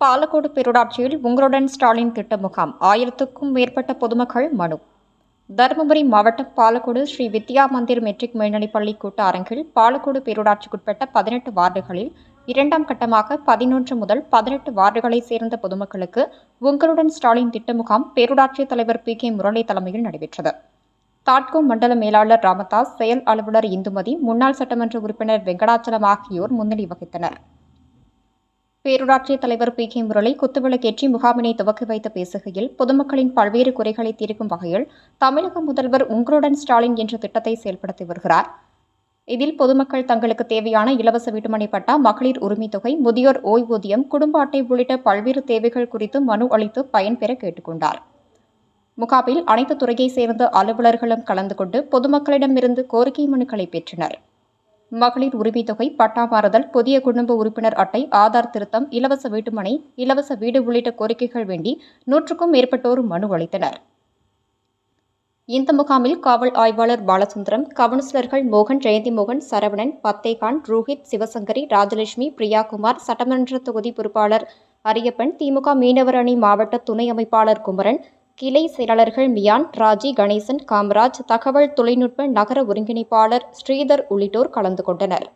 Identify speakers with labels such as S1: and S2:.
S1: பாலக்கோடு பேரூராட்சியில் உங்களுடன் ஸ்டாலின் திட்ட முகாம். ஆயிரத்துக்கும் மேற்பட்ட பொதுமக்கள் மனு. தருமபுரி மாவட்டம் பாலக்கோடு ஸ்ரீ வித்யா மந்திர் மெட்ரிக் மேல்நிலைப்பள்ளி கூட்ட அரங்கில் பாலக்கோடு பேரூராட்சிக்குட்பட்ட பதினெட்டு வார்டுகளில் இரண்டாம் கட்டமாக பதினொன்று முதல் பதினெட்டு வார்டுகளைச் சேர்ந்த பொதுமக்களுக்கு உங்களுடன் ஸ்டாலின் திட்ட முகாம் பேரூராட்சித் தலைவர் பி கே முரளி தலைமையில் நடைபெற்றது. தாட்கோ மண்டல மேலாளர் ராமதாஸ் செயல் அலுவலர் இந்துமதி முன்னாள் சட்டமன்ற உறுப்பினர் வெங்கடாச்சலம் ஆகியோர் முன்னிலை வகித்தனர். பேரூராட்சி தலைவர் பி. கே. முரளி குத்துவிளக்கேற்றி முகாமினை துவக்கி வைத்து பேசுகையில் பொதுமக்களின் பல்வேறு குறைகளை தீர்க்கும் வகையில் தமிழக முதல்வர் உங்களுடன் ஸ்டாலின் என்ற திட்டத்தை செயல்படுத்தி வருகிறார். இதில் பொதுமக்கள் தங்களுக்கு தேவையான இலவச வீட்டுமனை பட்டா மகளிர் உரிமை தொகை முதியோர் ஓய்வூதியம் குடும்ப அட்டை உள்ளிட்ட பல்வேறு தேவைகள் குறித்து மனு அளித்து பயன்பெற கேட்டுக்கொண்டார் முகாமில் அனைத்து துறையைச் சேர்ந்த அலுவலர்களும் கலந்து கொண்டு பொதுமக்களிடமிருந்து கோரிக்கை மனுக்களை பெற்றனர். மகளிர் உரிமைத்தொகை பட்டா மாறுதல் புதிய குடும்ப உறுப்பினர் அட்டை ஆதார் திருத்தம் இலவச வீட்டுமனை இலவச வீடு உள்ளிட்ட கோரிக்கைகள் வேண்டி நூற்றுக்கும் மேற்பட்டோர் மனு அளித்தனர். இந்த முகாமில் காவல் ஆய்வாளர் பாலசுந்தரம் கவுன்சிலர்கள் மோகன் ஜெயந்தி மோகன் சரவணன் பத்தேகான் ரோஹித் சிவசங்கரி ராஜலட்சுமி பிரியாகுமார் சட்டமன்ற தொகுதி பொறுப்பாளர் அரியப்பன் திமுக மீனவர் அணி மாவட்ட துணை அமைப்பாளர் குமரன் கிளை செயலாளர்கள் மியான் ராஜி கணேசன் காமராஜ் தகவல் தொழில்நுட்ப நகர ஒருங்கிணைப்பாளர் ஸ்ரீதர் உள்ளிட்டோர் கலந்து கொண்டனர்.